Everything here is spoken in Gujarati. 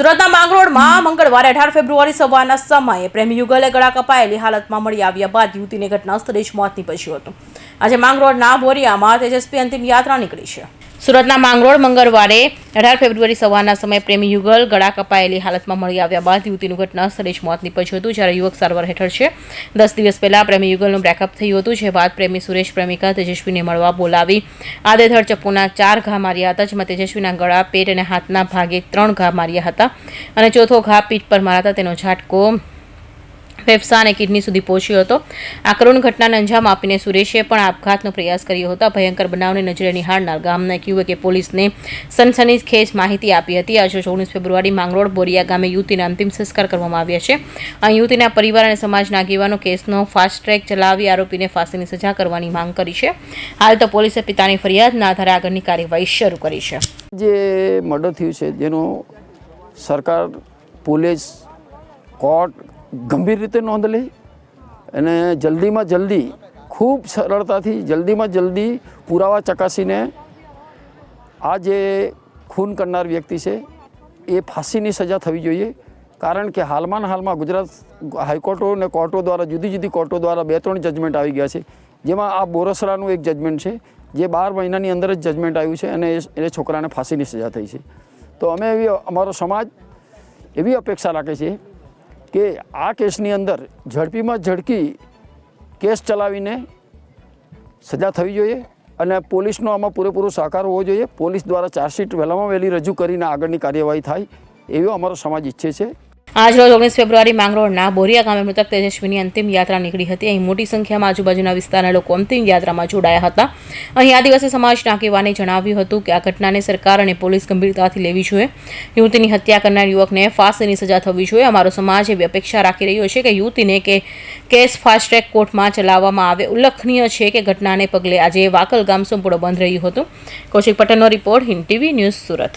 સુરતના માંગરોળમાં મંગળવારે અઢાર ફેબ્રુઆરી સવારના સમયે પ્રેમી યુગલે ગળા કપાયેલી હાલતમાં મળી આવ્યા બાદ યુવતીને ઘટના સ્થળે જ મોત નીપજ્યું હતું. આજે માંગરોળના બોરિયામાં તેજસ્વી અંતિમ યાત્રા નીકળી છે. સુરતના માંગરોળ મંગળવારે, અઢાર ફેબ્રુઆરી સવારના સમયે પ્રેમી યુગલ ગળા કપાયેલી હાલતમાં મળી આવ્યા બાદ યુવતીનું ઘટના સ્થળે જ મોત નીપજ્યું હતું, જ્યારે યુવક સારવાર હેઠળ છે. દસ દિવસ પહેલા પ્રેમી યુગલનું બ્રેકઅપ થયું હતું, જે બાદ પ્રેમી સુરેશ પ્રેમિકા તેજસ્વીને મળવા બોલાવી. આદેધડ ચપ્પુના ચાર ઘા માર્યા હતા, જેમાં તેજસ્વીના ગળા, પેટ અને હાથના ભાગે ત્રણ ઘા માર્યા હતા. અને ચોથો ઘા પીઠ પર મારાતા તેનો ઝાટકો ફેફસા અને કિડની સુધી પહોંચ્યો હતો. આ કરુણ ઘટનાને અંજામ આપીને સુરેશે પણ આપઘાતનો પ્રયાસ કર્યો હતો. ભયંકર બનાવને નજરે નિહાળનાર ગામના યુવકે પોલીસને સનસનીખેજ માહિતી આપી હતી. આજે ઓગણીસ ફેબ્રુઆરી માંગરોળ બોરિયા ગામે યુવતીના અંતિમ સંસ્કાર કરવામાં આવ્યા છે. આ યુવતીના પરિવાર અને સમાજના આગેવાનો કેસનો ફાસ્ટ ટ્રેક ચલાવી આરોપીને ફાંસીની સજા કરવાની માંગ કરી છે. હાલ તો પોલીસે પિતાની ફરિયાદના આધારે આગળની કાર્યવાહી શરૂ કરી છે. જે મર્ડર થયું છે, જેનો સરકાર, પોલીસ, કોર્ટ ગંભીર રીતે નોંધ લે અને જલ્દીમાં જલ્દી, ખૂબ સરળતાથી જલ્દીમાં જલ્દી પુરાવા ચકાસીને આ જે ખૂન કરનાર વ્યક્તિ છે, એ ફાંસીની સજા થવી જોઈએ. કારણ કે હાલમાં હાલમાં ગુજરાત હાઈકોર્ટો અને કોર્ટો દ્વારા, જુદી જુદી કોર્ટો દ્વારા બે ત્રણ જજમેન્ટ આવી ગયા છે. જેમાં આ બોરસરાનું એક જજમેન્ટ છે, જે બાર મહિનાની અંદર જ જજમેન્ટ આવ્યું છે અને એ એ છોકરાને ફાંસીની સજા થઈ છે. તો અમે એવી અમારો સમાજ એવી અપેક્ષા રાખે છે કે આ કેસની અંદર ઝડપીમાં ઝડપી કેસ ચલાવીને સજા થવી જોઈએ અને પોલીસનો આમાં પૂરેપૂરો સહકાર હોવો જોઈએ. પોલીસ દ્વારા ચાર્જશીટ વહેલામાં વહેલી રજૂ કરીને આગળની કાર્યવાહી થાય એવો અમારો સમાજ ઈચ્છે છે. આજ રોજ ઓગણીસ ફેબ્રુઆરી માંગરોળના બોરિયા ગામે મૃતક તેજસ્વીની અંતિમ યાત્રા નીકળી હતી. અહીં મોટી સંખ્યામાં આજુબાજુના વિસ્તારના લોકો અંતિમ યાત્રામાં જોડાયા હતા. અહીં આદિવાસી સમાજના આગેવાને જણાવ્યું હતું કે આ ઘટનાને સરકાર અને પોલીસ ગંભીરતાથી લેવી જોઈએ. યુવતીની હત્યા કરનાર યુવકને ફાંસીની સજા થવી જોઈએ. અમારો સમાજ એવી અપેક્ષા રાખી રહ્યો છે કે યુવતીને કે કેસ ફાસ્ટ ટ્રેક કોર્ટમાં ચલાવવામાં આવે. ઉલ્લેખનીય છે કે ઘટનાને પગલે આજે વાકલ ગામ સંપૂર્ણ બંધ રહ્યું હતું. કૌશિક પટેલનો report Hind TV news Surat.